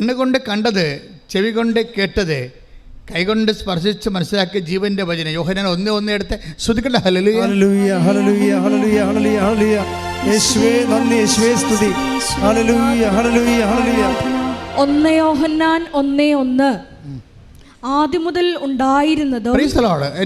കണ്ണുകൊണ്ട് കണ്ടത് ചെവി കൊണ്ട് കേട്ടത് കൈകൊണ്ട് സ്പർശിച്ച് മനസ്സിലാക്കിയ ജീവന്റെ വചനം. യോഹനാൻ ഒന്ന് ഒന്ന് എടുത്ത് ശ്രുതിക്കട്ടെ ഹല്ലേലൂയ. Hallelujah hallelujah hallelujah hallelujah hallelujah. യേശുവേ നന്ദി യേശുവേ സ്തുതി. ഹല്ലേലൂയ ഹല്ലേലൂയ ഹല്ലേലൂയ. ഒന്ന് യോഹന്നാൻ ഒന്നേ ഒന്ന്. ആദ്യം മുതൽ ഉണ്ടായിരുന്നത്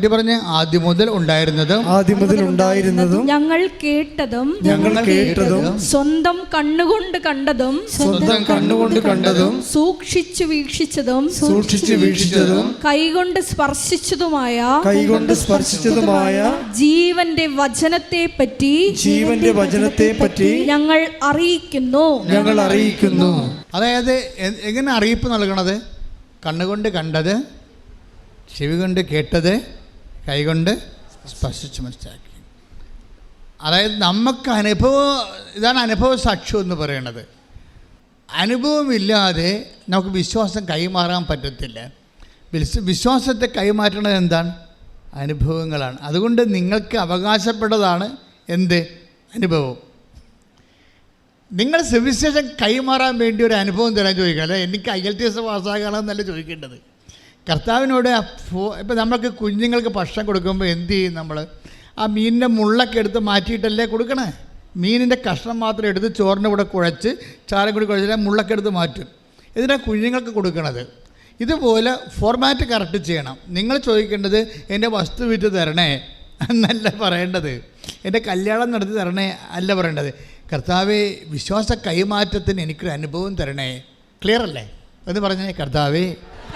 പറഞ്ഞ് ആദ്യം മുതൽ ഉണ്ടായിരുന്നത് ആദ്യം മുതൽ ഉണ്ടായിരുന്നതും ഞങ്ങൾ കേട്ടതും ഞങ്ങൾ കേട്ടതും സ്വന്തം കണ്ണുകൊണ്ട് കണ്ടതും സ്വന്തം കണ്ണുകൊണ്ട് കണ്ടതും സൂക്ഷിച്ചു വീക്ഷിച്ചതും സൂക്ഷിച്ചു വീക്ഷിച്ചതും കൈകൊണ്ട് സ്പർശിച്ചതുമായ കൈകൊണ്ട് സ്പർശിച്ചതുമായ ജീവന്റെ വചനത്തെ പറ്റി ജീവന്റെ വചനത്തെ പറ്റി ഞങ്ങൾ അറിയിക്കുന്നു ഞങ്ങൾ അറിയിക്കുന്നു. അതായത് എങ്ങനെ അറിയിപ്പ് നൽകണത്? കണ്ണുകൊണ്ട് കണ്ടത് ചെവി കൊണ്ട് കേട്ടത് കൈകൊണ്ട് സ്പർശിച്ച് മനസ്സിലാക്കി. അതായത് നമുക്ക് അനുഭവം ഇതാണ് അനുഭവ സാക്ഷ്യം എന്ന് പറയുന്നത് അനുഭവമില്ലാതെ നമുക്ക് വിശ്വാസം കൈമാറാൻ പറ്റത്തില്ല. വിശ്വ- വിശ്വാസത്തെ കൈമാറ്റണത് എന്താണ്? അനുഭവങ്ങളാണ്. അതുകൊണ്ട് നിങ്ങൾക്ക് അവകാശപ്പെട്ടതാണ് എന്ത്? അനുഭവം. നിങ്ങൾ സുവിശേഷം കൈമാറാൻ വേണ്ടി ഒരു അനുഭവം തരാൻ ചോദിക്കുക അല്ലേ? എനിക്ക് ഐ എൽ ടി എസ് പാസ്സാകണമെന്നല്ല ചോദിക്കേണ്ടത് കർത്താവിനോട് ഇപ്പം നമ്മൾക്ക് കുഞ്ഞുങ്ങൾക്ക് ഭക്ഷണം കൊടുക്കുമ്പോൾ എന്ത് ചെയ്യും നമ്മൾ ആ മീനിന്റെ മുള്ളൊക്കെ എടുത്ത് മാറ്റിയിട്ടല്ലേ കൊടുക്കണേ? മീനിന്റെ കഷ്ണം മാത്രം എടുത്ത് ചോറിന്റെ കൂടെ കുഴച്ച് ചാരം കൂടി കുഴച്ചിട്ട് മുള്ളൊക്കെ എടുത്ത് മാറ്റും. ഇതിനാണ് കുഞ്ഞുങ്ങൾക്ക് കൊടുക്കണത്. ഇതുപോലെ ഫോർമാറ്റ് കറക്റ്റ് ചെയ്യണം. നിങ്ങൾ ചോദിക്കേണ്ടത് എന്റെ വസ്തു വിറ്റ് തരണേ എന്നല്ല പറയേണ്ടത്. എന്റെ കല്യാണം നടത്തി തരണേ അല്ല പറയേണ്ടത്. കർത്താവെ വിശ്വാസ കൈമാറ്റത്തിന് എനിക്കൊരു അനുഭവം തരണേ. ക്ലിയർ അല്ലേ എന്ന് പറഞ്ഞേ കർത്താവേ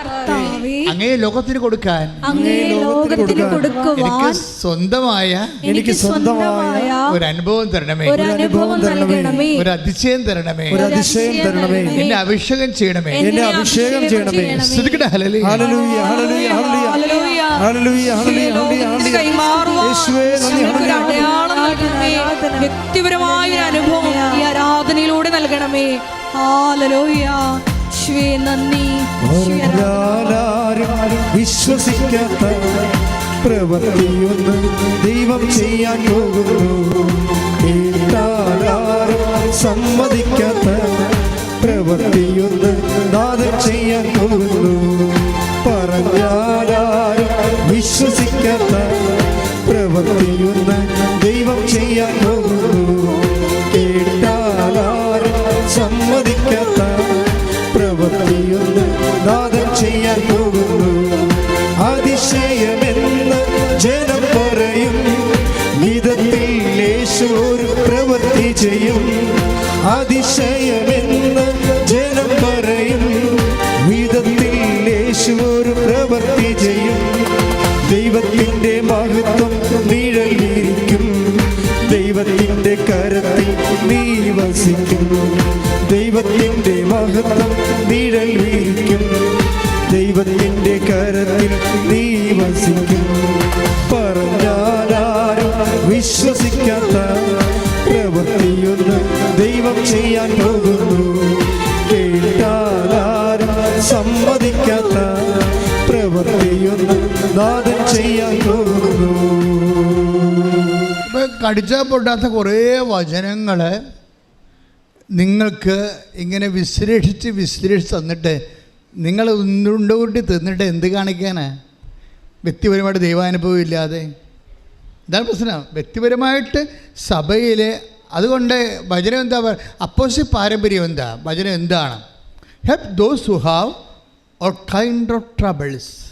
അങ്ങേ ലോകത്തിന് കൊടുക്കാൻ അങ്ങേ ലോകത്തിന് കൊടുക്കുവാൻ സ്വന്തമായ എനിക്ക് സ്വന്തമായ ഒരു അനുഭവം തരണമേ. ഒരു അനുഭവം തരണമേ. ഒരു അതിശയം തരണമേ. ഒരു അതിശയം തരണമേ. എന്നെ അഭിഷേകം ചെയ്യണമേ. എന്നെ അഭിഷേകം ചെയ്യണമേ. ശ്രദ്ധിക്കട്ടെ ഹലലി ഹല്ലേലൂയ ഹല്ലേലൂയ ഹല്ലേലൂയ ഹല്ലേലൂയ. ഹല്ലേലൂയ. ഹല്ലേലൂയ കൈമാറുവാൻ യേശുവേ നന്ദി ഞങ്ങൾക്കൊരു ഹല്ലേലൂയ. നൽകണമേ. വ്യക്തിപരമായ ഒരു അനുഭവം ഈ ആരാധനയിലൂടെ നൽകണമേ. ഹാലലോയ ശ്വേ നന്ദി. വിശ്വസിക്കാത്ത പ്രവൃത്തിയൊന്ന് ദൈവം ചെയ്യാൻ പോകുന്നു. സമ്മതിക്കാത്ത പ്രവൃത്തിയൊന്ന് നാദം ചെയ്യാൻ പോകുന്നു. പറഞ്ഞാലും വിശ്വസിക്കാത്ത പ്രവൃത്തിയൊന്ന് ദൈവം ചെയ്യാൻ പോകുന്നു. അതിശയമെന്ന് ജനം പറയും. വിധത്തിൽ ഒരു പ്രവൃത്തി ചെയ്യും. അതിശയമെന്ന് ജനം പറയും. വിധത്തിൽ ഒരു പ്രവൃത്തി ചെയ്യും. ദൈവത്തിന്റെ മഹത്വം നിഴൽ ദൈവത്തിന്റെ കരത്തിൽ നീ വസിക്കും. ദൈവത്തിന്റെ മഹത്വം നിഴൽ ദൈവത്തിന്റെ കരത്തിൽ നീ വസിക്കും പറഞ്ഞാലും വിശ്വസിക്കാത്ത പ്രവൃത്തിയൊന്ന് ദൈവം ചെയ്യാൻ പോകുന്നു. കേട്ടാലും സമ്മതിക്കാത്ത പ്രവൃത്തിയൊന്ന് നാദം ചെയ്യാൻ പോകുന്നു. കടിച്ചാൽ പൊട്ടാത്ത കുറേ വചനങ്ങൾ നിങ്ങൾക്ക് ഇങ്ങനെ വിശ്ലേഷിച്ച് വിശ്ലേഷിച്ച് തന്നിട്ട് നിങ്ങൾ ഉണ്ടുകൂട്ടി തിന്നിട്ട് എന്ത് കാണിക്കാനാ? വ്യക്തിപരമായിട്ട് ദൈവാനുഭവം ഇല്ലാതെ. ഇതാണ് പ്രശ്നം. വ്യക്തിപരമായിട്ട് സഭയിൽ അതുകൊണ്ട് ഭജന എന്താ അപ്പോസി പാരമ്പര്യം എന്താ? ഭജന എന്താണ്? Help those who have or kind of troubles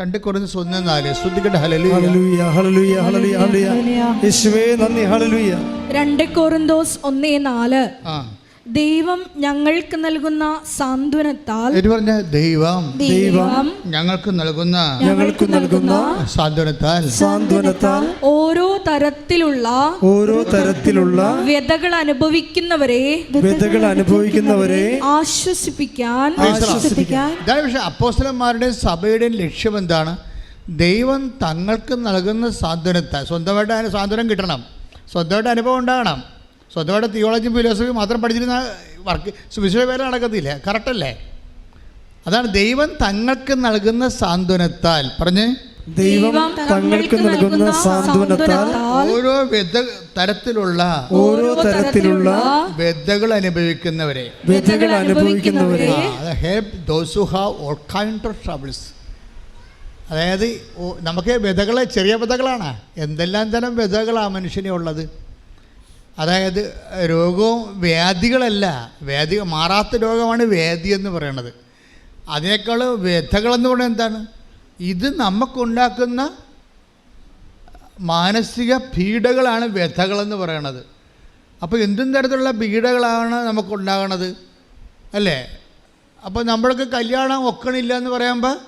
രണ്ട് കുറഞ്ഞ് സ്വന്തം നാല്. ശ്രദ്ധിക്കട്ടെ. ഹലലു ഹല്ലേലൂയ ഹല്ലേലൂയ ഹല്ലേലൂയ ഹല്ലേലൂയ യേശുവേ നന്ദി. ഹല്ലേലൂയ രണ്ട് കോറിന്തോസ് ഒന്നേ നാല്. ആ. ദൈവം ഞങ്ങൾക്ക് നൽകുന്ന സാന്ത്വനത്താൽ ഇത് പറഞ്ഞ ദൈവം ദൈവം ഞങ്ങൾക്ക് നൽകുന്ന ഞങ്ങൾക്ക് നൽകുന്ന സാന്ത്വനത്താൽ. സാന്ത്വനത്താൽ ഓരോ തരത്തിലുള്ള ഓരോ തരത്തിലുള്ള വ്യതകൾ അനുഭവിക്കുന്നവരെ വ്യതകൾ അനുഭവിക്കുന്നവരെ ആശ്വസിപ്പിക്കാൻ ആശ്വസിപ്പിക്കാൻ പക്ഷെ സഭയുടെ സഭയുടെയും ലക്ഷ്യം എന്താണ്? ദൈവം തങ്ങൾക്ക് നൽകുന്ന സാന്ത്വനത്താൽ സ്വന്തമായിട്ട് അതിന് സാന്ത്വനം കിട്ടണം. സ്വന്തമായിട്ട് അനുഭവം ഉണ്ടാകണം. സ്വന്തമായിട്ട് തിയോളജിയും ഫിലോസഫിയും മാത്രം പഠിച്ചിരുന്ന വർക്ക് സുവിശേഷ പേര് നടക്കത്തില്ല. കറക്റ്റല്ലേ അതാണ് ദൈവം തങ്ങൾക്ക് നൽകുന്ന സാന്ത്വനത്താൽ. പറഞ്ഞ്? ദൈവം തങ്ങൾക്ക് നൽകുന്ന സാന്ത്വനത്താൽ ഓരോ വിധ തരത്തിലുള്ള ഓരോ തരത്തിലുള്ള വ്യതകൾ അനുഭവിക്കുന്നവരെ. വ്യഥകൾ അനുഭവിക്കുന്നവരെ. Help those who have all kind of troubles അതായത് നമുക്ക് വ്യതകളെ ചെറിയ വ്യതകളാണ് എന്തെല്ലാം തരം വ്യതകളാണ് മനുഷ്യനെ ഉള്ളത്? അതായത് രോഗവും വ്യാധികളല്ല. വ്യാധി മാറാത്ത രോഗമാണ് വ്യാധി എന്ന് പറയുന്നത് അതിനേക്കാൾ വ്യഥകളെന്ന് പറയുന്നത് എന്താണ്? ഇത് നമുക്കുണ്ടാക്കുന്ന മാനസിക പീഡകളാണ് വ്യഥകളെന്ന് പറയണത്. അപ്പോൾ എന്തും തരത്തിലുള്ള പീഡകളാണ് നമുക്കുണ്ടാകണത്. അല്ലേ? അപ്പോൾ നമ്മൾക്ക് കല്യാണം ഒക്കണില്ല എന്ന് പറയുമ്പോൾ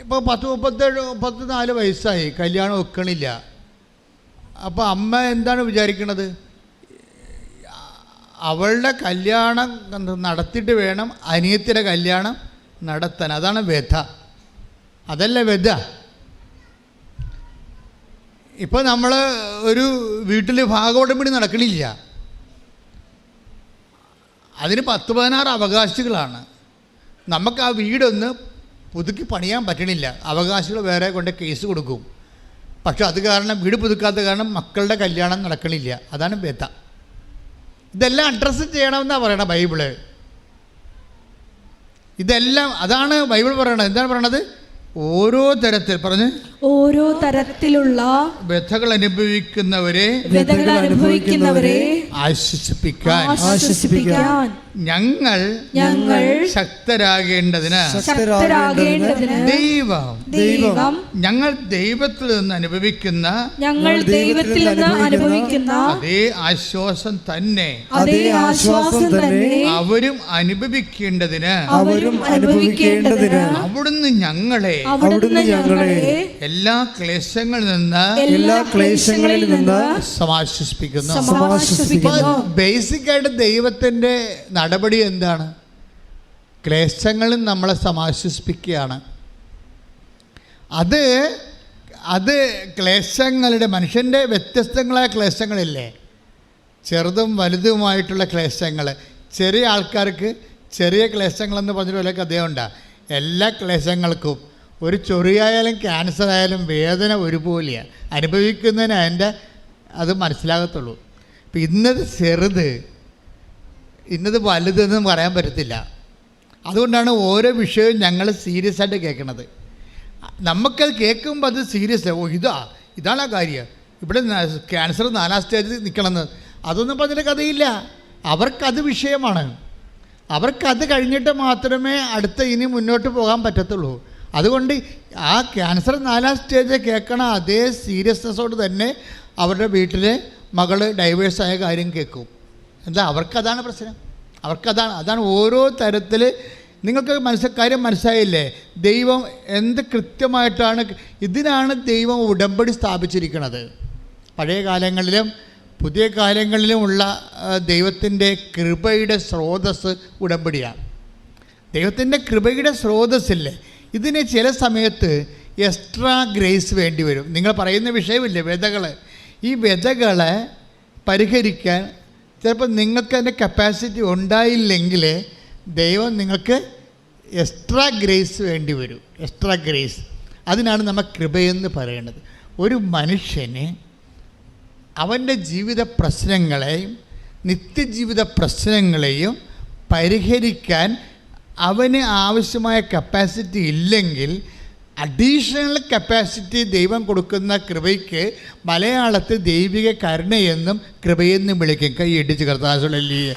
ഇപ്പോൾ പത്ത് മുപ്പത്തേഴ് മുപ്പത്തി നാല് വയസ്സായി. കല്യാണം ഒക്കണില്ല. അപ്പോൾ അമ്മ എന്താണ് വിചാരിക്കുന്നത് അവളുടെ കല്യാണം നടത്തിയിട്ട് വേണം അനിയത്തിയുടെ കല്യാണം നടത്താൻ. അതാണ് വ്യഥ. അതല്ല വ്യഥ. ഇപ്പോൾ നമ്മൾ ഒരു വീട്ടിൽ ഭാഗവടമ്പടി നടക്കണില്ല. അതിന് പത്ത് പതിനാറ് അവകാശികളാണ്. നമുക്ക് ആ വീടൊന്ന് പുതുക്കി പണിയാൻ പറ്റണില്ല. അവകാശികൾ വേറെ കൊണ്ട് കേസ് കൊടുക്കും. പക്ഷെ അത് കാരണം വീട് പുതുക്കാത്ത കാരണം മക്കളുടെ കല്യാണം നടക്കണില്ല. അതാണ് ബേത്ത. ഇതെല്ലാം അഡ്രസ്സ് ചെയ്യണമെന്നാണ് പറയണത് ബൈബിൾ. ഇതെല്ലാം അതാണ് ബൈബിൾ പറയണത്. എന്താണ് പറയണത്? ഓരോ തരത്തിൽ. പറഞ്ഞ് ഓരോ തരത്തിലുള്ള വ്യഥകൾ അനുഭവിക്കുന്നവരെ അനുഭവിക്കുന്നവരെ ആശ്വസിപ്പിക്കാൻ. ആശ്വസിപ്പിക്കാൻ. ഞങ്ങൾ ഞങ്ങൾ ശക്തരാകേണ്ടതിന് ശക്തരാകേണ്ടതിന് ദൈവം ദൈവം ഞങ്ങൾ ദൈവത്തിൽ നിന്ന് അനുഭവിക്കുന്ന ഞങ്ങൾ ദൈവത്തിൽ നിന്ന് അനുഭവിക്കുന്ന അതേ ആശ്വാസം തന്നെ അതേ ആശ്വാസം തന്നെ അവരും അനുഭവിക്കേണ്ടതിന് അവരും അനുഭവിക്കേണ്ടതിന് അവിടുന്ന് ഞങ്ങളെ അവിടുന്ന് ഞങ്ങളെ എല്ലാ ക്ലേശങ്ങളിൽ നിന്ന് എല്ലാ ക്ലേശങ്ങളിൽ നിന്ന് സമാശ്വസിപ്പിക്കുന്നു. ബേസിക് ആയിട്ട് ദൈവത്തിന്റെ നടപടി എന്താണ്? ക്ലേശങ്ങളിൽ നമ്മളെ സമാശ്വസിപ്പിക്കുകയാണ്. അത് അത് ക്ലേശങ്ങളുടെ മനുഷ്യന്റെ വ്യത്യസ്തങ്ങളായ ക്ലേശങ്ങളില്ലേ? ചെറുതും വലുതുമായിട്ടുള്ള ക്ലേശങ്ങൾ. ചെറിയ ആൾക്കാർക്ക് ചെറിയ ക്ലേശങ്ങളെന്ന് പറഞ്ഞൊരു പോലെ കഥയുണ്ടാ എല്ലാ ക്ലേശങ്ങൾക്കും ഒരു ചൊറിയായാലും ക്യാൻസർ ആയാലും വേദന ഒരുപോലെയാണ് അനുഭവിക്കുന്നതിന് അതിന്റെ അത് മനസ്സിലാകത്തുള്ളൂ. ഇപ്പം ഇന്നത് ചെറുത് ഇന്നത് വലുതെന്നും പറയാൻ പറ്റത്തില്ല. അതുകൊണ്ടാണ് ഓരോ വിഷയവും ഞങ്ങൾ സീരിയസ് ആയിട്ട് കേൾക്കുന്നത് നമുക്കത് കേൾക്കുമ്പോൾ അത് സീരിയസ് ഓ ഇതാ ഇതാണ് ആ കാര്യം. ഇവിടെ ക്യാൻസർ നാലാം സ്റ്റേജിൽ നിൽക്കണമെന്ന് അതൊന്നും പറഞ്ഞിട്ട് കഥയില്ല. അവർക്കത് വിഷയമാണ്. അവർക്കത് കഴിഞ്ഞിട്ട് മാത്രമേ അടുത്ത ഇനി മുന്നോട്ട് പോകാൻ പറ്റത്തുള്ളൂ. അതുകൊണ്ട് ആ ക്യാൻസർ നാലാം സ്റ്റേജ് കേൾക്കണ അതേ സീരിയസ്നെസ്സോട് തന്നെ അവരുടെ വീട്ടിലെ മകൾ ഡൈവേഴ്സായ കാര്യം കേൾക്കും. എന്താ? അവർക്കതാണ് പ്രശ്നം. അവർക്കതാണ് അതാണ് ഓരോ തരത്തിൽ. നിങ്ങൾക്ക് മനസ്സിൽ കാര്യം മനസ്സിലായില്ലേ? ദൈവം എന്ത് കൃത്യമായിട്ടാണ് ഇതിനാണ് ദൈവം ഉടമ്പടി സ്ഥാപിച്ചിരിക്കുന്നത് പഴയ കാലങ്ങളിലും പുതിയ കാലങ്ങളിലുമുള്ള ദൈവത്തിന്റെ കൃപയുടെ സ്രോതസ് ഉടമ്പടിയാണ്. ദൈവത്തിന്റെ കൃപയുടെ സ്രോതസ്സില്ലേ? ഇതിന് ചില സമയത്ത് എക്സ്ട്രാ ഗ്രേസ് വേണ്ടി വരും. നിങ്ങൾ പറയുന്ന വിഷയമില്ലേ വ്യതകൾ ഈ വ്യതകളെ പരിഹരിക്കാൻ ചിലപ്പോൾ നിങ്ങൾക്ക് അതിന്റെ കപ്പാസിറ്റി ഉണ്ടായില്ലെങ്കിൽ ദൈവം നിങ്ങൾക്ക് എക്സ്ട്രാ ഗ്രേസ് വേണ്ടി വരും. എക്സ്ട്രാ ഗ്രേസ് അതിനാണ് നമ്മൾ കൃപയെന്ന് പറയുന്നത് ഒരു മനുഷ്യന് അവന്റെ ജീവിത പ്രശ്നങ്ങളെയും നിത്യജീവിത പ്രശ്നങ്ങളെയും പരിഹരിക്കാൻ അവന് ആവശ്യമായ കപ്പാസിറ്റി ഇല്ലെങ്കിൽ അഡീഷണൽ കപ്പാസിറ്റി ദൈവം കൊടുക്കുന്ന കൃപയ്ക്ക് മലയാളത്തിൽ ദൈവിക കരുണയെന്നും കൃപയെന്നും വിളിക്കും. കൈ ഇടിച്ച് ഹല്ലേലൂയ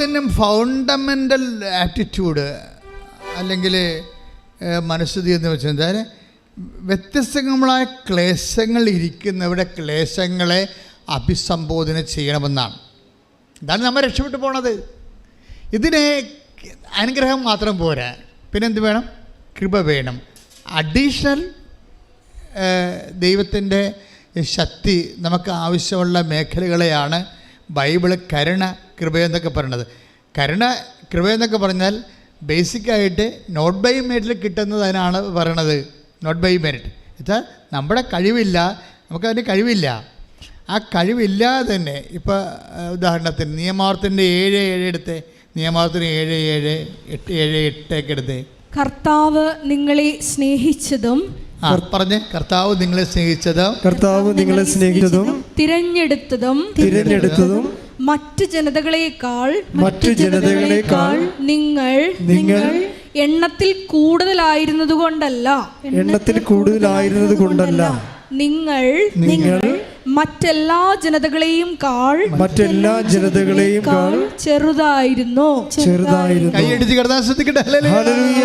ദൈവത്തിനും ഫൗണ്ടമെന്റൽ ആറ്റിറ്റ്യൂഡ് അല്ലെങ്കിൽ മനസ്സുതി എന്ന് വെച്ചാൽ എന്തായാലും വ്യത്യസ്തങ്ങളായ ക്ലേശങ്ങൾ ഇരിക്കുന്നവരുടെ ക്ലേശങ്ങളെ അഭിസംബോധന ചെയ്യണമെന്നാണ്. ഇതാണ് നമ്മൾ രക്ഷപ്പെട്ടു പോണത്. ഇതിന് അനുഗ്രഹം മാത്രം പോരാ. പിന്നെന്ത് വേണം? കൃപ വേണം. അഡീഷണൽ ദൈവത്തിന്റെ ശക്തി നമുക്ക് ആവശ്യമുള്ള മേഖലകളെയാണ് ബൈബിൾ കരുണ കൃപയെന്നൊക്കെ പറയണത്. കരുണ കൃപയെന്നൊക്കെ പറഞ്ഞാൽ ബേസിക്കായിട്ട് നോട്ട് ബൈ മെറിറ്റിൽ കിട്ടുന്നതിനാണ് പറയണത്. നോട്ട് ബൈ മെറിറ്റ് വെച്ചാൽ നമ്മുടെ കഴിവില്ല നമുക്കതിന് കഴിവില്ല. ആ കഴിവില്ലാതെ തന്നെ ഇപ്പോൾ ഉദാഹരണത്തിന് നിയമാർത്ഥത്തിന്റെ ഏഴ് ഏഴ് എടുത്ത്. നിയമാർത്ഥത്തിന് ഏഴ് ഏഴ് എട്ട് ഏഴ് എട്ടൊക്കെ എടുത്ത്. കർത്താവ് നിങ്ങളെ സ്നേഹിച്ചതും പറഞ്ഞ്. കർത്താവ് നിങ്ങളെ സ്നേഹിച്ചതും കർത്താവ് നിങ്ങളെ സ്നേഹിച്ചതും തിരഞ്ഞെടുത്തതും തിരഞ്ഞെടുത്തതും മറ്റു ജനതകളെക്കാൾ മറ്റു ജനതകളെക്കാൾ നിങ്ങൾ നിങ്ങൾ എണ്ണത്തിൽ കൂടുതലായിരുന്നത് കൊണ്ടല്ല എണ്ണത്തിൽ കൂടുതലായിരുന്നത് കൊണ്ടല്ല നിങ്ങൾ നിങ്ങൾ മറ്റെല്ലാ ജനതകളെയും കാൾ മറ്റെല്ലാ ജനതകളെയും കാൾ ചെറുതായിരുന്നു. ചെറുതായിരുന്നു. കൈയടിച്ച് കിടന്നാൽ ശ്രദ്ധിക്കട്ടെ. ഹല്ലേലൂയ.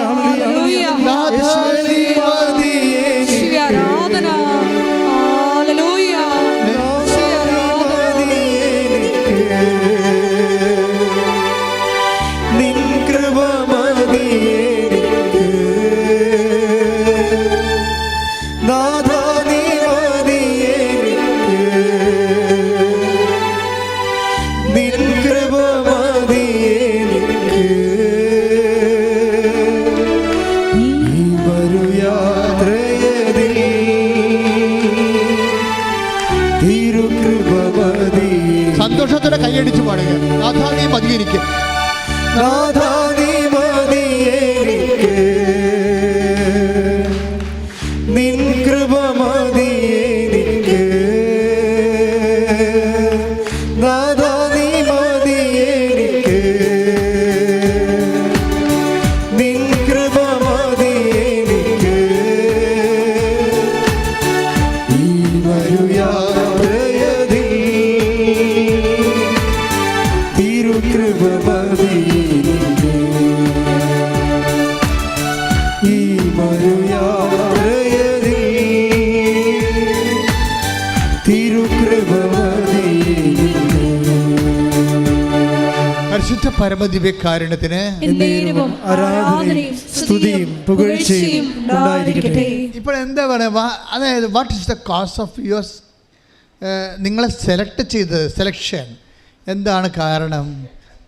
നിൻ പരമദിവ്യകാരുണ്യത്തിന് ആരാധനയും സ്തുതിയും പുകഴ്ചയും ഉണ്ടായിരിക്കട്ടെ. ഇപ്പോൾ എന്താ പറയുക അതായത് what is the cause of your നിങ്ങളെ സെലക്ട് ചെയ്തത് സെലക്ഷൻ എന്താണ് കാരണം?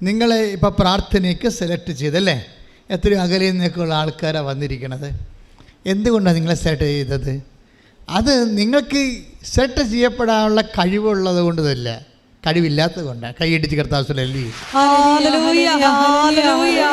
നിങ്ങളെ ഇപ്പോൾ പ്രാർത്ഥനയ്ക്ക് സെലക്ട് ചെയ്തല്ലേ എത്രയോ അകലെ നിന്നൊക്കെയുള്ള ആൾക്കാരാണ് വന്നിരിക്കുന്നത് എന്തുകൊണ്ടാണ് നിങ്ങളെ സെലക്ട് ചെയ്തത്? അത് നിങ്ങൾക്ക് സെലക്ട് ചെയ്യപ്പെടാനുള്ള കഴിവുള്ളത് കൊണ്ടതല്ല കഴിവില്ലാത്തത് കൊണ്ടാണ് കൈയടിച്ച് കർത്താസുലല്ലി ഹല്ലേലൂയ ഹല്ലേലൂയ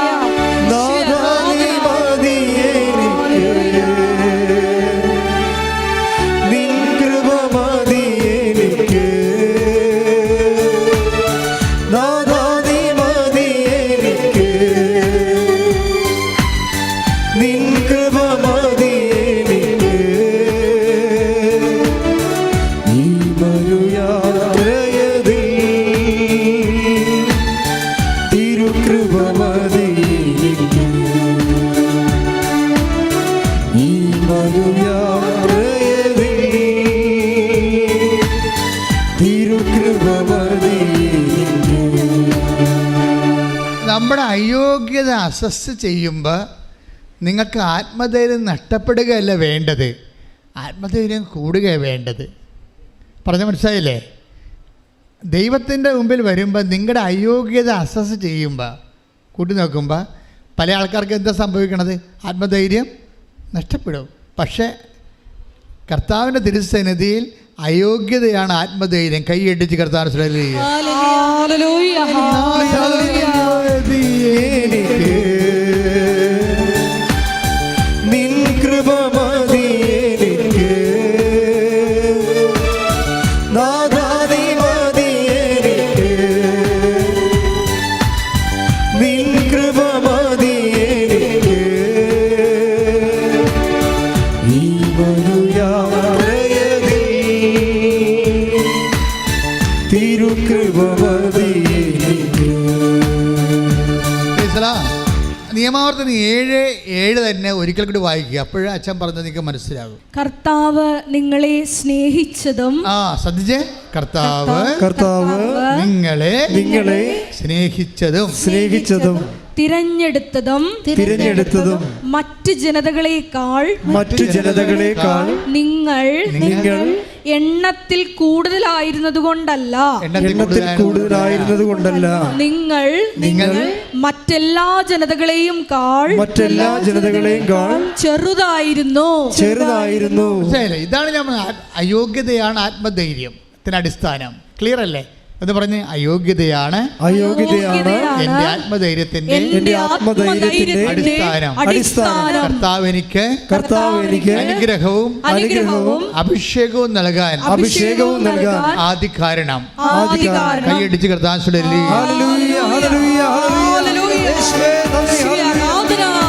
അസസ് ചെയ്യുമ്പോൾ നിങ്ങൾക്ക് ആത്മധൈര്യം നഷ്ടപ്പെടുകയല്ല വേണ്ടത്. ആത്മധൈര്യം കൂടുകയാണ് വേണ്ടത്. പറഞ്ഞ മനസ്സിലായില്ലേ? ദൈവത്തിന്റെ മുമ്പിൽ വരുമ്പോൾ നിങ്ങളുടെ അയോഗ്യത അസസ് ചെയ്യുമ്പോൾ കൂട്ടി നോക്കുമ്പോൾ പല ആൾക്കാർക്ക് എന്താ സംഭവിക്കണത്? ആത്മധൈര്യം നഷ്ടപ്പെടും. പക്ഷേ കർത്താവിന്റെ തിരുസന്നിധിയിൽ അയോഗ്യതയാണ് ആത്മധൈര്യം. കൈയടിച്ച് കർത്താവ് ഹല്ലേലൂയ ഹല്ലേലൂയ ഒരിക്കൽ കൂടി വായിക്കുക. അപ്പോഴേ അച്ഛൻ പറഞ്ഞത് നിങ്ങൾക്ക് മനസ്സിലാകും. കർത്താവ് നിങ്ങളെ സ്നേഹിച്ചതും ആ ശ്രദ്ധിച്ചേ? കർത്താവ് കർത്താവ് നിങ്ങളെ നിങ്ങളെ സ്നേഹിച്ചതും. സ്നേഹിച്ചതും. തിരഞ്ഞെടുത്തതും തിരഞ്ഞെടുത്തതും മറ്റു ജനതകളെക്കാൾ മറ്റു ജനതകളെക്കാൾ നിങ്ങൾ നിങ്ങൾ എണ്ണത്തിൽ കൂടുതലായിരുന്നത് കൊണ്ടല്ല. എണ്ണത്തിൽ കൂടുതലായിരുന്നത് കൊണ്ടല്ല. നിങ്ങൾ നിങ്ങൾ മറ്റെല്ലാ ജനതകളെയും കാൾ മറ്റെല്ലാ ജനതകളെയും കാൾ ചെറുതായിരുന്നു. ചെറുതായിരുന്നു. ഇതാണ് ഞാൻ പറഞ്ഞത്. അയോഗ്യതയാണ് ആത്മധൈര്യം. അടിസ്ഥാനം. ക്ലിയർ അല്ലേ? എന്ന് പറഞ്ഞ് അയോഗ്യതയാണ്. അയോഗ്യതയാണ്. എന്റെ ആത്മധൈര്യത്തിന്റെ എന്റെ ആത്മധൈര്യത്തിന്റെ അടിസ്ഥാനം. അടിസ്ഥാനം. കർത്താവ് എനിക്ക് കർത്താവ് എനിക്ക് അനുഗ്രഹവും അനുഗ്രഹവും അഭിഷേകവും നൽകാൻ അഭിഷേകവും നൽകാൻ ആദ്യ കാരണം കൈയടിച്ച് കർത്താൻ ഹല്ലേലൂയ, ഹല്ലേലൂയ, ഹല്ലേലൂയ. യേശുവേ, നന്ദി, ശ്രീ ഹല്ലേലൂയ.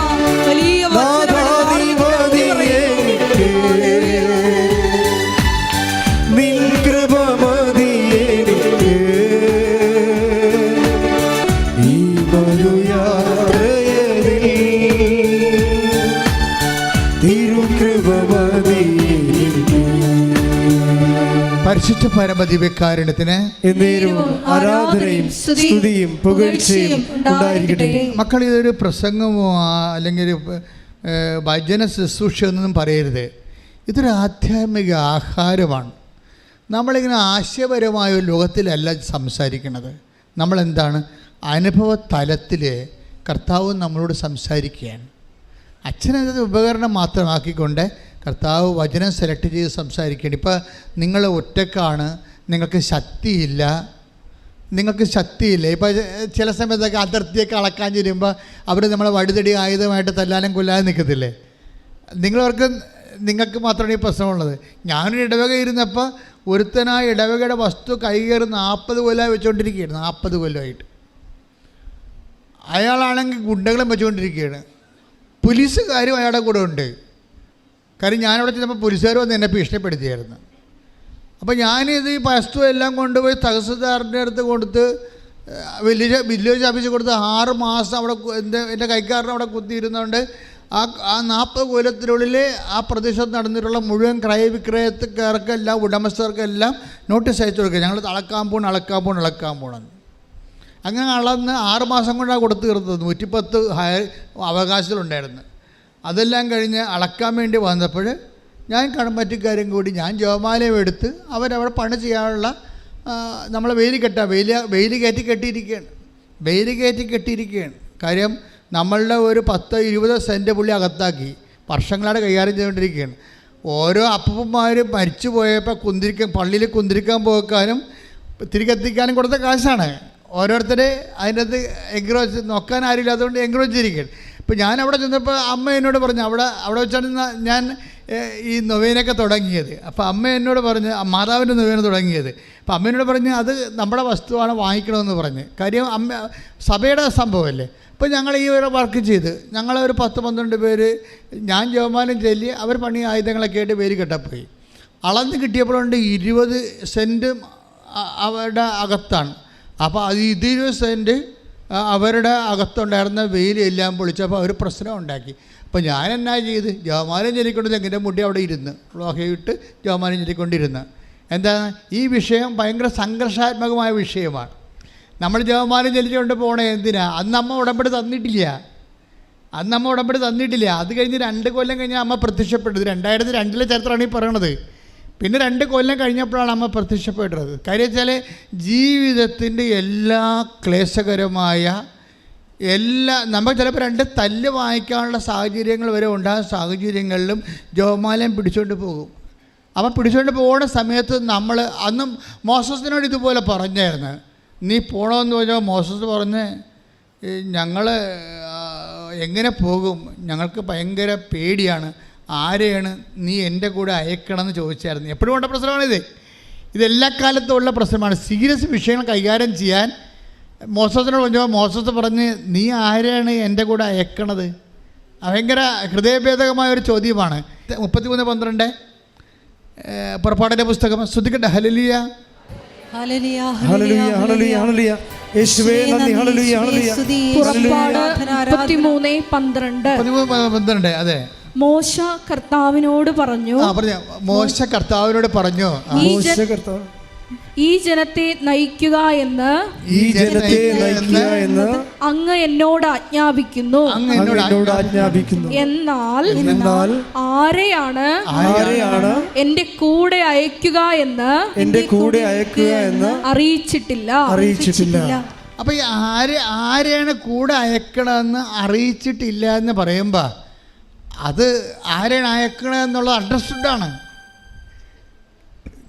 പരിശുദ്ധ പരമദിവ്യകാരണത്തിന് എന്നേരവും ആരാധനയും സ്തുതിയും പുകഴ്ചയും ഉണ്ടായിരിക്കട്ടെ. മക്കൾ ഇതൊരു പ്രസംഗമോ അല്ലെങ്കിൽ ഭജന ശുശ്രൂഷ എന്നൊന്നും പറയരുത്. ഇതൊരു ആധ്യാത്മിക ആഹാരമാണ്. നമ്മളിങ്ങനെ ആശയപരമായ ഒരു ലോകത്തിലല്ല സംസാരിക്കുന്നത്. നമ്മളെന്താണ്? അനുഭവ തലത്തിൽ കർത്താവ് നമ്മളോട് സംസാരിക്കുകയാണ്. അച്ഛനത് ഉപകരണം മാത്രമാക്കിക്കൊണ്ട് കർത്താവ് വചനം സെലക്ട് ചെയ്ത് സംസാരിക്കേണ്ടി ഇപ്പോൾ നിങ്ങൾ ഒറ്റക്കാണ് നിങ്ങൾക്ക് ശക്തിയില്ല നിങ്ങൾക്ക് ശക്തിയില്ല. ഇപ്പോൾ ചില സമയത്തൊക്കെ അതിർത്തിയൊക്കെ അളക്കാൻ ചെല്ലുമ്പോൾ അവർ നമ്മളെ വഴുതടി ആയുധമായിട്ട് തല്ലാനും കൊല്ലാനും നിൽക്കത്തില്ലേ നിങ്ങളവർക്ക് നിങ്ങൾക്ക് മാത്രമാണ് ഈ പ്രശ്നമുള്ളത്. ഞാനൊരു ഇടവക ഇരുന്നപ്പോൾ ഒരുത്തനാ ഇടവകയുടെ വസ്തു കൈകയറി നാൽപ്പത് കൊല്ലമായി വെച്ചുകൊണ്ടിരിക്കുകയാണ് നാൽപ്പത് കൊല്ലമായിട്ട് അയാളാണെങ്കിൽ ഗുണ്ടകളും വെച്ചുകൊണ്ടിരിക്കുകയാണ് പോലീസുകാരും അയാളുടെ കൂടെ ഉണ്ട്. കാര്യം ഞാനവിടെ ചെന്നപ്പോൾ പോലീസുകാർ വന്ന് എന്നെ ഭീഷണിപ്പെടുത്തിയായിരുന്നു. അപ്പോൾ ഞാനിത് ഈ വസ്തു എല്ലാം കൊണ്ടുപോയി തഹസിൽദാറിന്റെ അടുത്ത് കൊടുത്ത് വില്ലേജ് വില്ലേജ് ഓഫീസിൽ കൊടുത്ത് ആറ് മാസം അവിടെ എന്റെ എന്റെ കൈക്കാരനെ അവിടെ കുത്തിയിരുന്നുകൊണ്ട് ആ ആ നാൽപ്പത് കൊല്ലത്തിനുള്ളിൽ ആ പ്രദേശത്ത് നടന്നിട്ടുള്ള മുഴുവൻ ക്രയവിക്രയക്കാർക്കെല്ലാം ഉടമസ്ഥർക്കെല്ലാം നോട്ടീസ് അയച്ചു കൊടുക്കുക. ഞങ്ങൾ അളക്കാൻ പോകണം അളക്കാൻ പോകണം അളക്കാൻ പോകണം അങ്ങനെ അളന്ന് ആറ് മാസം കൊണ്ടാണ് കൊടുത്തു തീർത്തത്. നൂറ്റിപ്പത്ത് ഹയ അവകാശത്തിലുണ്ടായിരുന്നു. അതെല്ലാം കഴിഞ്ഞ് അളക്കാൻ വേണ്ടി വന്നപ്പോൾ ഞാൻ കടമ്പറ്റിക്കാരും കൂടി ഞാൻ ജോമാലയം എടുത്ത് അവരവിടെ പണി ചെയ്യാനുള്ള നമ്മൾ വെയിൽ കെട്ടാം വെയിൽ വെയിൽ കയറ്റി കെട്ടിയിരിക്കുകയാണ്. വെയിൽ കയറ്റി കെട്ടിയിരിക്കുകയാണ്. കാര്യം നമ്മളുടെ ഒരു പത്ത് ഇരുപത് സെന്റ് പുള്ളി അകത്താക്കി വർഷങ്ങളായിട്ട് കൈകാര്യം ചെയ്തുകൊണ്ടിരിക്കുകയാണ്. ഓരോ അപ്പൂപ്പന്മാരും മരിച്ചു പോയപ്പോൾ കുന്തിരിക്കാൻ പള്ളിയിൽ കുന്തിരിക്കാൻ പോക്കാനും തിരികെത്തിക്കാനും കൊടുത്ത കാശാണ്. ഓരോരുത്തരെ അതിന്റെ അകത്ത് എൻക്രോച്ച് നോക്കാൻ ആരുമില്ലാത്തതുകൊണ്ട് എൻക്രോച്ച് ചെയ്തിരിക്കുകയാണ്. ഇപ്പോൾ ഞാൻ അവിടെ ചെന്നപ്പോൾ അമ്മ എന്നോട് പറഞ്ഞു അവിടെ അവിടെ വെച്ചാണ് ഞാൻ ഈ നൊവേനൊക്കെ തുടങ്ങിയത്. അപ്പോൾ അമ്മ എന്നോട് പറഞ്ഞ് മാതാവിന്റെ നൊവേന തുടങ്ങിയത്. അപ്പോൾ എന്നോട് പറഞ്ഞ് അത് നമ്മുടെ വസ്തുവാണ് വാങ്ങിക്കണമെന്ന് പറഞ്ഞ്. കാര്യം അമ്മ സഭയുടെ സംഭവമല്ലേ? അപ്പോൾ ഞങ്ങൾ ഈ ഒരു വർക്ക് ചെയ്ത് ഞങ്ങളൊരു പത്ത് പന്ത്രണ്ട് പേര് ഞാൻ ജവമാനം ചെല്ലി അവർ പണി ആയുധങ്ങളൊക്കെ ആയിട്ട് പേര് കെട്ടപ്പോയി. അളന്ന് കിട്ടിയപ്പോഴുണ്ട് ഇരുപത് സെന്റും അവരുടെ അകത്താണ്. അപ്പോൾ അത് ഇരുപത് സെന്റ് അവരുടെ അകത്തുണ്ടായിരുന്ന വെയിലെല്ലാം പൊളിച്ചപ്പോൾ അവർ പ്രശ്നം ഉണ്ടാക്കി അപ്പോൾ ഞാൻ എന്നാ ചെയ്ത്? ജവമാനം ചൊല്ലിക്കൊണ്ട് തെങ്ങിന്റെ മുടി അവിടെ ഇരുന്ന് ലോഹയിട്ട് ജവമാനം ചൊല്ലിക്കൊണ്ടിരുന്ന് എന്താ? ഈ വിഷയം ഭയങ്കര സംഘർഷാത്മകമായ വിഷയമാണ്. നമ്മൾ ജവമാനം ചൊല്ലിച്ചുകൊണ്ട് പോണേ എന്തിനാ? അന്ന് അമ്മ ഉടമ്പടി തന്നിട്ടില്ല. അന്ന് അമ്മ ഉടമ്പടി തന്നിട്ടില്ല. അത് കഴിഞ്ഞ് രണ്ട് കൊല്ലം കഴിഞ്ഞാൽ അമ്മ പ്രത്യക്ഷപ്പെട്ടത്. രണ്ടായിരത്തി രണ്ടിലെ ചരിത്രമാണ് ഈ പറയണത്. പിന്നെ രണ്ട് കൊല്ലം കഴിഞ്ഞപ്പോഴാണ് അമ്മ പ്രത്യക്ഷപ്പെട്ടത് കാര്യം വെച്ചാൽ ജീവിതത്തിന്റെ എല്ലാ ക്ലേശകരമായ എല്ലാ നമ്മൾ ചിലപ്പോൾ രണ്ട് തല്ല് വാങ്ങിക്കാനുള്ള സാഹചര്യങ്ങൾ വരെ ഉണ്ടാകുന്ന സാഹചര്യങ്ങളിലും ജോമാലയം പിടിച്ചുകൊണ്ട് പോകും. അപ്പം പിടിച്ചുകൊണ്ട് പോകുന്ന സമയത്ത് നമ്മൾ അന്നും മോസസിനോട് ഇതുപോലെ പറഞ്ഞായിരുന്നു. നീ പോകണമെന്ന് പറഞ്ഞാൽ മോസസ് പറഞ്ഞ് ഞങ്ങൾ എങ്ങനെ പോകും? ഞങ്ങൾക്ക് ഭയങ്കര പേടിയാണ്. ആരെയാണ് നീ എന്റെ കൂടെ അയക്കണമെന്ന് ചോദിച്ചായിരുന്നു. എപ്പോഴും ഉള്ള പ്രശ്നമാണിത് ഇതെല്ലാ കാലത്തും ഉള്ള പ്രശ്നമാണ്. സീരിയസ് വിഷയങ്ങൾ കൈകാര്യം ചെയ്യാൻ മോസസിനോട് പറഞ്ഞപ്പോൾ മോസസ് പറഞ്ഞ് നീ ആരെയാണ് എന്റെ കൂടെ അയക്കണത്? ഭയങ്കര ഹൃദയഭേദകമായ ഒരു ചോദ്യമാണ്. മുപ്പത്തിമൂന്ന് പന്ത്രണ്ട് പുറപ്പാടിന്റെ പുസ്തകം. ശ്രദ്ധിക്കട്ടെ. ഹലലിയ പന്ത്രണ്ട് അതെ. മോശ കർത്താവിനോട് പറഞ്ഞു. ആ പറഞ്ഞ. മോശ കർത്താവിനോട് പറഞ്ഞു. ഈ മോശ കർത്താവ്. ഈ ജനത്തെ നയിക്കുക എന്ന് ഈ ജനത്തെ നയിക്കുക എന്ന് അങ്ങ് എന്നോട് ആജ്ഞാപിക്കുന്നു. അങ്ങ് എന്നോട് ആജ്ഞാപിക്കുന്നു. എന്നാൽ എന്നാൽ ആരെയാണ് ആരെയാണ് എന്റെ കൂടെ അയക്കുക എന്ന് എന്റെ കൂടെ അയക്കുക എന്ന് അറിയിച്ചിട്ടില്ല. അറിയിച്ചിട്ടില്ല. അപ്പൊ ഈ ആര് ആരെയാണ് കൂടെ അയക്കണമെന്ന് അറിയിച്ചിട്ടില്ല എന്ന് പറയുമ്പോൾ അത് ആരെയാണ് അയക്കണമെന്നുള്ളത് അണ്ടർസ്റ്റുഡാണ്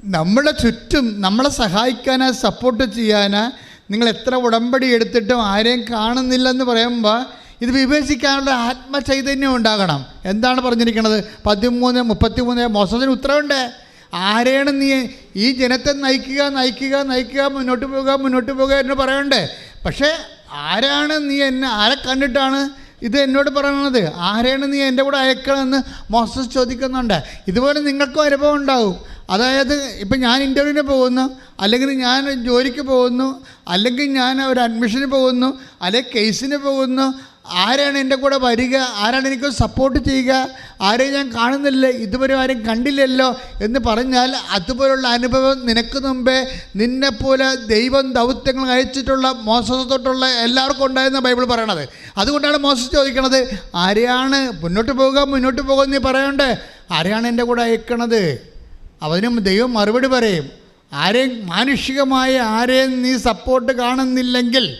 നമ്മളെ ചുറ്റും നമ്മളെ സഹായിക്കാനാ സപ്പോർട്ട് ചെയ്യാനാ നിങ്ങൾ എത്ര ഉടമ്പടി എടുത്തിട്ടും ആരെയും കാണുന്നില്ലെന്ന് പറയുമ്പോൾ ഇത് വിഭജിക്കാനുള്ള ആത്മചൈതന്യം ഉണ്ടാകണം. എന്താണ് പറഞ്ഞിരിക്കുന്നത് പതിമൂന്ന് മുപ്പത്തിമൂന്ന് മോസത്തിന് ഉത്തരവുണ്ട്. ആരെയാണ് നീ ഈ ജനത്തെ നയിക്കുക നയിക്കുക നയിക്കുക മുന്നോട്ട് പോകുക മുന്നോട്ട് പോകുക എന്ന് പറയണ്ടേ? പക്ഷേ ആരാണ് നീ എന്നെ ആരെ കണ്ടിട്ടാണ് ഇത് എന്നോട് പറയണത് ആരെയാണ് നീ എന്റെ കൂടെ അയക്കണമെന്ന് മോസസ് ചോദിക്കുന്നുണ്ട്. ഇതുപോലെ നിങ്ങൾക്കും അനുഭവം ഉണ്ടാവും. അതായത് ഇപ്പം ഞാൻ ഇന്റർവ്യൂവിന് പോകുന്നു അല്ലെങ്കിൽ ഞാൻ ജോലിക്ക് പോകുന്നു അല്ലെങ്കിൽ ഞാൻ ഒരു അഡ്മിഷന് പോകുന്നു അല്ലെങ്കിൽ കേസിന് പോകുന്നു ആരാണ് എന്റെ കൂടെ വരിക? ആരാണ് എനിക്ക് സപ്പോർട്ട് ചെയ്യുക? ആരെയും ഞാൻ കാണുന്നില്ല? ഇതുവരെ ആരും കണ്ടില്ലല്ലോ എന്ന് പറഞ്ഞാൽ അതുപോലുള്ള അനുഭവം നിനക്ക് മുമ്പേ നിന്നെപ്പോലെ ദൈവം ദൗത്യങ്ങൾ അയച്ചിട്ടുള്ള മോശസ് തൊട്ടുള്ള എല്ലാവർക്കും ഉണ്ടായെന്ന് ബൈബിൾ പറയണത്. അതുകൊണ്ടാണ് മോശസ് ചോദിക്കണത്. ആരെയാണ്? മുന്നോട്ട് പോകുക മുന്നോട്ട് പോകുക നീ പറയണ്ടേ? ആരെയാണ് എന്റെ കൂടെ അയക്കണത്? അവനും ദൈവം മറുപടി പറയും. ആരെയും മാനുഷികമായ ആരെയും നീ സപ്പോർട്ട് കാണുന്നില്ലെങ്കിൽ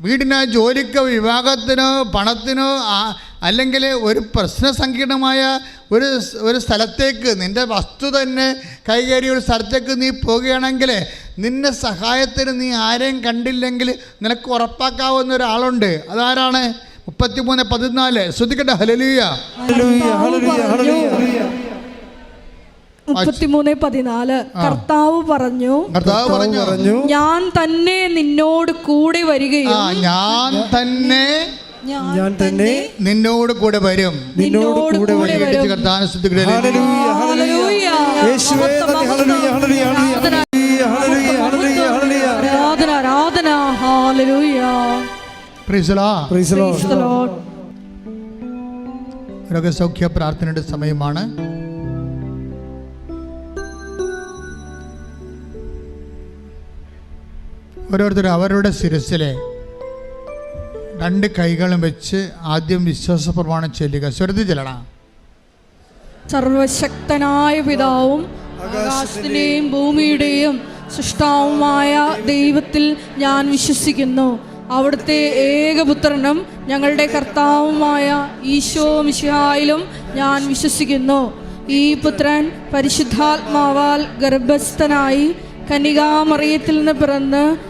വീടിനോ ജോലിക്കോ വിവാഹത്തിനോ പണത്തിനോ അല്ലെങ്കിൽ ഒരു പ്രശ്ന സങ്കീർണമായ ഒരു ഒരു സ്ഥലത്തേക്ക് നിന്റെ വസ്തു തന്നെ കൈകാര്യ ഒരു സ്ഥലത്തേക്ക് നീ പോവുകയാണെങ്കിൽ നിന്നെ സഹായത്തിന് നീ ആരെയും കണ്ടില്ലെങ്കിൽ നിനക്ക് ഉറപ്പാക്കാവുന്ന ഒരാളുണ്ട്. അതാരാണ്? മുപ്പത്തിമൂന്ന് പതിനാല്. ശ്രദ്ധിക്കട്ടെ. ഹലലിയ മുപ്പത്തിമൂന്ന് പതിനാല്. കർത്താവ് പറഞ്ഞു കർത്താവ് പറഞ്ഞു. പറഞ്ഞു. ഞാൻ തന്നെ നിന്നോട് കൂടെ വരികയും ഞാൻ തന്നെ ഞാൻ തന്നെ നിന്നോട് കൂടെ വരും. നിന്നോട് കൂടെ വരും. കർത്താവിനെ ഹല്ലേലൂയ ഹല്ലേലൂയ. ഓരോരുത്തരും അവരുടെ ശിരസിലെ രണ്ട് കൈകളും വെച്ച് ആദ്യം വിശ്വാസ പ്രമാണം ചെല്ലുക. സ്വരത്തിൽ ചെല്ലണം. സർവശക്തനായ പിതാവും ആകാശത്തിന്റെയും ഭൂമിയുടെയും സൃഷ്ടാവുമായ ദൈവത്തിൽ ഞാൻ വിശ്വസിക്കുന്നു. അവിടുത്തെ ഏകപുത്രനും ഞങ്ങളുടെ കർത്താവുമായ ഈശോ മിശിഹായിലും ഞാൻ വിശ്വസിക്കുന്നു. ഈ പുത്രൻ പരിശുദ്ധാത്മാവാൽ ഗർഭസ്ഥനായി കനികാമറിയത്തിൽ നിന്ന് പിറന്ന്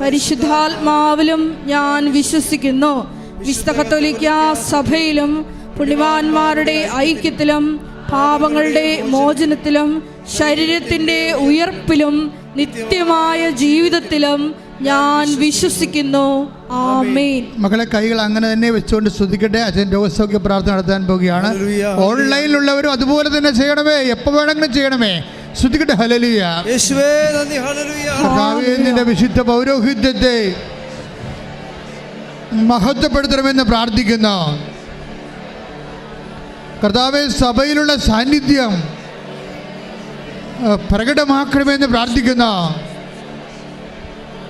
പരിശുദ്ധാത്മാവിലും ഞാൻ വിശ്വസിക്കുന്നു. വിശുദ്ധ കത്തോലിക്ക സഭയിലും പുണ്യവാന്മാരുടെ ഐക്യത്തിലും പാപങ്ങളുടെ മോചനത്തിലും ശരീരത്തിന്റെ ഉയർപ്പിലും നിത്യമായ ജീവിതത്തിലും ഞാൻ വിശ്വസിക്കുന്നു. ആമേൻ. മക്കളെ കൈകൾ അങ്ങനെ തന്നെ വെച്ചുകൊണ്ട് ശ്രദ്ധിക്കട്ടെ അച്ഛൻ രോഗസൗഖ്യ പ്രാർത്ഥന നടത്താൻ പോവുകയാണ്. ഓൺലൈനിലുള്ളവരും അതുപോലെ തന്നെ ചെയ്യണമേ. എപ്പോൾ വേണമെങ്കിലും ചെയ്യണമേ. ശ്രദ്ധിക്കട്ടെ ഹലലിയ നിന്റെ വിശുദ്ധ പൗരോഹിത്യത്തെ മഹത്വപ്പെടുത്തണമെന്ന് പ്രാർത്ഥിക്കുന്നു. കർത്താവെ സഭയിലുള്ള സാന്നിധ്യം പ്രകടമാക്കണമെന്ന് പ്രാർത്ഥിക്കുന്നു.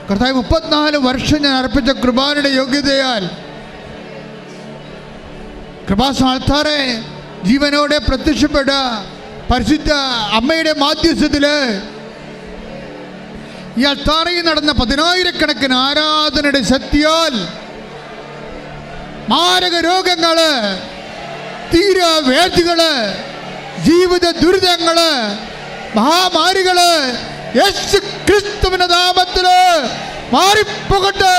കർത്താവ് മുപ്പത്തിനാല് വർഷം ഞാൻ അർപ്പിച്ച കൃപാനയുടെ യോഗ്യതയാൽ കൃപാസ്ഥാനത്താറെ ജീവനോടെ പ്രത്യക്ഷപ്പെട്ട പരിശുദ്ധ അമ്മയുടെ മാധ്യസ്ഥത്തിൽ ഇയാൾ തറയിൽ നടന്ന പതിനായിരക്കണക്കിന് ആരാധനയുടെ ശക്തിയാൽ മാരക രോഗങ്ങൾ തീരവേദികൾ ജീവിത ദുരിതങ്ങൾ മഹാമാരികൾ യേശു ക്രിസ്തുവിന്റെ നാമത്തിൽ മാറിപ്പോകട്ടെ.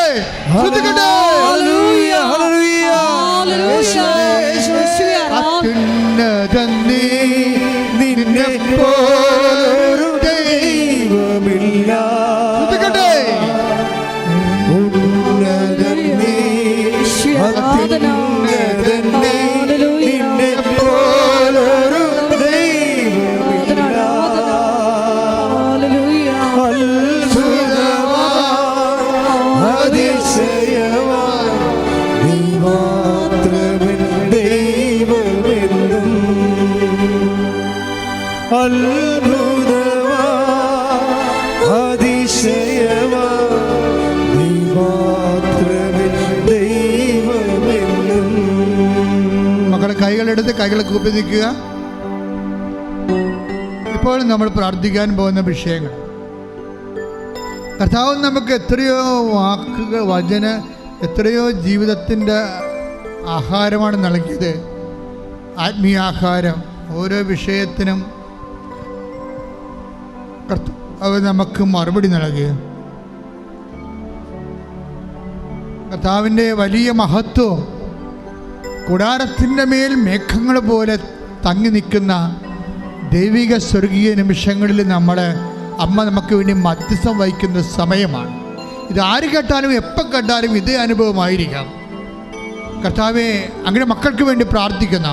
ഹല്ലേലൂയ, കൈകളെടുത്ത് കൈകൾ കൂപ്പി നിൽക്കുക. ഇപ്പോൾ നമ്മൾ പ്രാർത്ഥിക്കാൻ പോകുന്ന വിഷയങ്ങൾ. കർത്താവ് നമുക്ക് എത്രയോ വാക്കുകൾ വചന എത്രയോ ജീവിതത്തിന്റെ ആഹാരമാണ് നൽകിയത്. ആത്മീയാഹാരം ഓരോ വിഷയത്തിനും കർത്താവ് നമുക്ക് മറുപടി നൽകുക. കർത്താവിന്റെ വലിയ മഹത്വം കൂടാരത്തിന്റെ മേൽ മേഘങ്ങൾ പോലെ തങ്ങി നിൽക്കുന്ന ദൈവിക സ്വർഗീയ നിമിഷങ്ങളിൽ നമ്മൾ അമ്മ നമുക്ക് വേണ്ടി മധ്യസ്ഥം വഹിക്കുന്ന സമയമാണ്. ഇത് ആര് കേട്ടാലും എപ്പം കേട്ടാലും ഇതേ അനുഭവമായിരിക്കാം. കർത്താവെ അങ്ങനെ മക്കൾക്ക് വേണ്ടി പ്രാർത്ഥിക്കുന്ന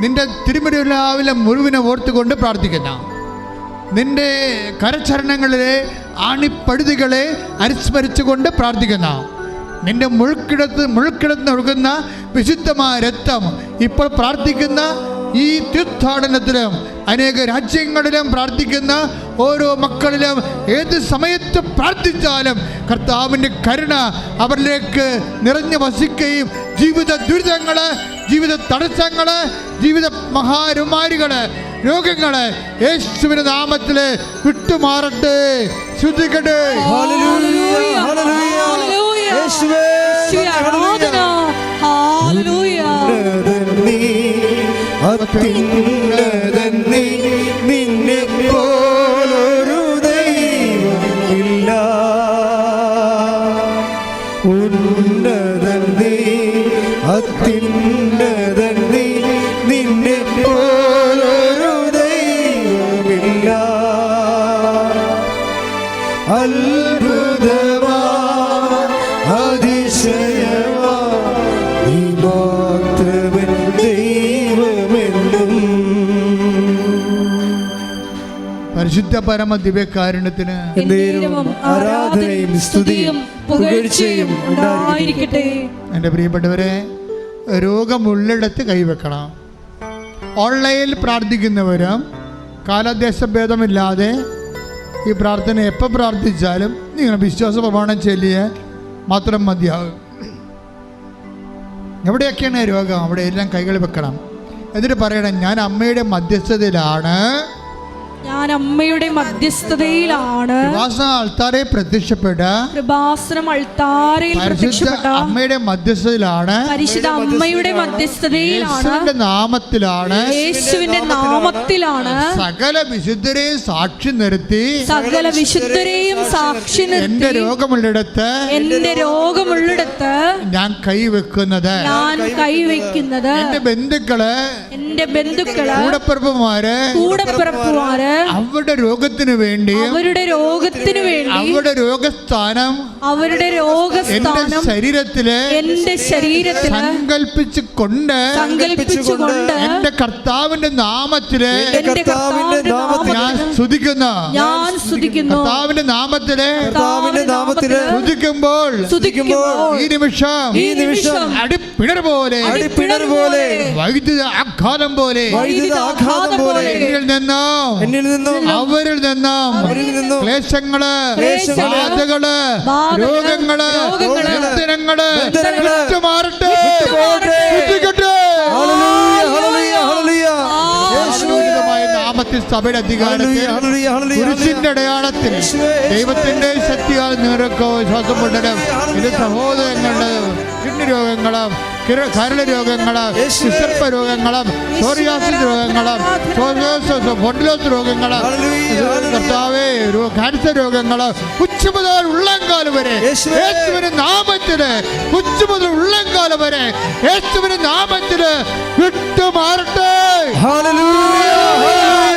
നിന്റെ തിരുമുറി രാവിലെ മുഴുവനെ ഓർത്തുകൊണ്ട് പ്രാർത്ഥിക്കുന്ന നിന്റെ കരചരണങ്ങളിലെ ആണിപ്പഴുതികളെ അനുസ്മരിച്ചുകൊണ്ട് പ്രാർത്ഥിക്കുന്ന നിന്റെ മുഴുക്കിടത്ത് മുഴുക്കിടത്ത് ഒഴുകുന്ന വിശുദ്ധമായ രക്തം ഇപ്പോൾ പ്രാർത്ഥിക്കുന്ന ഈ തീർത്ഥാടനത്തിലും അനേക രാജ്യങ്ങളിലും പ്രാർത്ഥിക്കുന്ന ഓരോ മക്കളിലും ഏത് സമയത്ത് പ്രാർത്ഥിച്ചാലും കർത്താവിന്റെ കരുണ അവരിലേക്ക് നിറഞ്ഞു വസിക്കുകയും ജീവിത ദുരിതങ്ങൾ ജീവിത തടസ്സങ്ങൾ ജീവിത മഹാരുമാരികൾ രോഗങ്ങൾ യേശുവിന്റെ നാമത്തിൽ വിട്ടുമാറട്ടെ. ശുദ്ധിക്കട്ടെ ഹല്ലേലൂയ, ഹല്ലേലൂയ. ഹല്ലേലൂയ. യേശുവേ, യേശുവേ, ആരാധന. ഹല്ലേലൂയ. ഉന്നതൻ നീ, അത്യുന്നതൻ നീ, നിന്നെ പോലൊരു ദൈവമില്ല ഉന്നതൻ നീ അത്യുന്നതൻ പരിശുദ്ധ പരമ ദിവ്യകാരുണ്യത്തിന് ആരാധനയും സ്തുതിയും പുകഴ്ചയും ഉണ്ടായിരിക്കട്ടെ. എന്റെ പ്രിയപ്പെട്ടവരെ രോഗമുള്ളിടത്ത് കൈവെക്കണം. ഓൺലൈനിൽ പ്രാർത്ഥിക്കുന്നവരും കാലദേശ ഭേദമില്ലാതെ ഈ പ്രാർത്ഥന എപ്പോൾ പ്രാർത്ഥിച്ചാലും നിങ്ങൾ വിശ്വാസ പ്രമാണം ചൊല്ലിയ മാത്രം മതിയാകും. എവിടെയൊക്കെയാണ് രോഗം? അവിടെ എല്ലാം കൈകൾ വെക്കണം. എന്നിട്ട് പറയണം ഞാൻ അമ്മയുടെ മധ്യസ്ഥതയിലാണ്. ഞാൻ അമ്മയുടെ മധ്യസ്ഥതയിലാണ്. അൾത്താരെ പ്രത്യക്ഷപ്പെട്ട കൃപാസനം അൾത്താരയിൽ പ്രത്യക്ഷപ്പെട്ട. അമ്മയുടെ മധ്യസ്ഥതയിലാണ്. പരിശുദ്ധ അമ്മയുടെ മധ്യസ്ഥതയിലാണ്. നാമത്തിലാണ്. യേശുവിന്റെ നാമത്തിലാണ്. സകല വിശുദ്ധരെയും സാക്ഷി നിർത്തി. സകല വിശുദ്ധരെയും സാക്ഷി എന്റെ നിർത്തി. രോഗമുള്ളിടത്ത്. എന്റെ രോഗമുള്ളിടത്ത് ഞാൻ കൈവെക്കുന്നത്. ഞാൻ കൈവെക്കുന്നത് എന്റെ ബന്ധുക്കൾ. എന്റെ ബന്ധുക്കൾ. കൂടപ്പിറപ്പുമാര്. കൂടപ്പിറപ്പുമാര്. അവരുടെ രോഗത്തിന് വേണ്ടി അവരുടെ രോഗത്തിന് വേണ്ടി അവരുടെ രോഗസ്ഥാനം അവരുടെ എന്റെ രോഗസ്ഥാനം ശരീരത്തിൽ എന്റെ ശരീരത്തിൽ സങ്കല്പിച്ചു കൊണ്ട് സങ്കല്പിച്ചുകൊണ്ട് എന്റെ കർത്താവിന്റെ നാമത്തിൽ ഞാൻ നാമത്തിൽ സ്തുതിക്കുന്നു. ഞാൻ സ്തുതിക്കുന്നു. കർത്താവിന്റെ നാമത്തിൽ കർത്താവിന്റെ നാമത്തിൽ സ്തുതിക്കുമ്പോൾ സ്തുതിക്കുമ്പോൾ ഈ നിമിഷം ഈ നിമിഷം അടിപ്പിണർ പോലെ അടിപ്പിണർ പോലെ വൈദ്യുത ആഘാതം പോലെ വൈദ്യുത ആഘാതം പോലെ എന്നിൽ നിന്നും എന്നിൽ നിന്നും അവരിൽ നിന്നും ക്ലേശങ്ങൾ ബാധകൾ രോഗങ്ങൾ ബന്ധനങ്ങൾ നാമത്തിൽ സഭയുടെ അധികാരത്തിൽ അടയാളത്തിൽ ദൈവത്തിന്റെ ശക്തിയാൽ നിരക്കോ ശ്വാസം മുട്ടലും ഇത് സഹോദരങ്ങളുടെ കിഡ്നി രോഗങ്ങളും കരൾ രോഗങ്ങൾ യേശുവേ. വിസർപ്പ രോഗങ്ങൾ സോറിയാസിസ് രോഗങ്ങൾ പൊട്ടിലോസ് രോഗങ്ങൾ ഹല്ലേലൂയ, ഹല്ലേലൂയ. കർത്താവേ രോ- ക്യാൻസർ രോഗങ്ങൾ ഉച്ച മുതൽ ഉള്ളംകാലം വരെ യേശുവേ. യേശുവിന്റെ നാമത്തിൽ ഉച്ച മുതൽ ഉള്ളംകാലം വരെ യേശുവിന്റെ നാമത്തിൽ വിട്ടുമാറട്ടെ ഹല്ലേലൂയ, ഹല്ലേലൂയ.